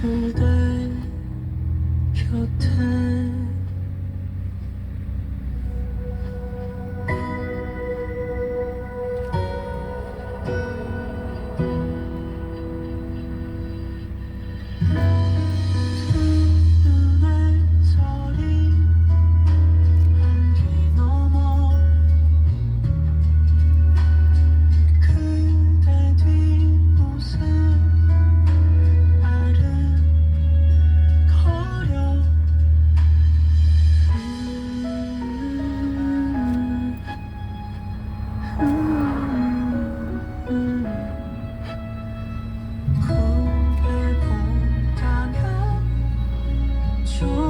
그대 곁에 就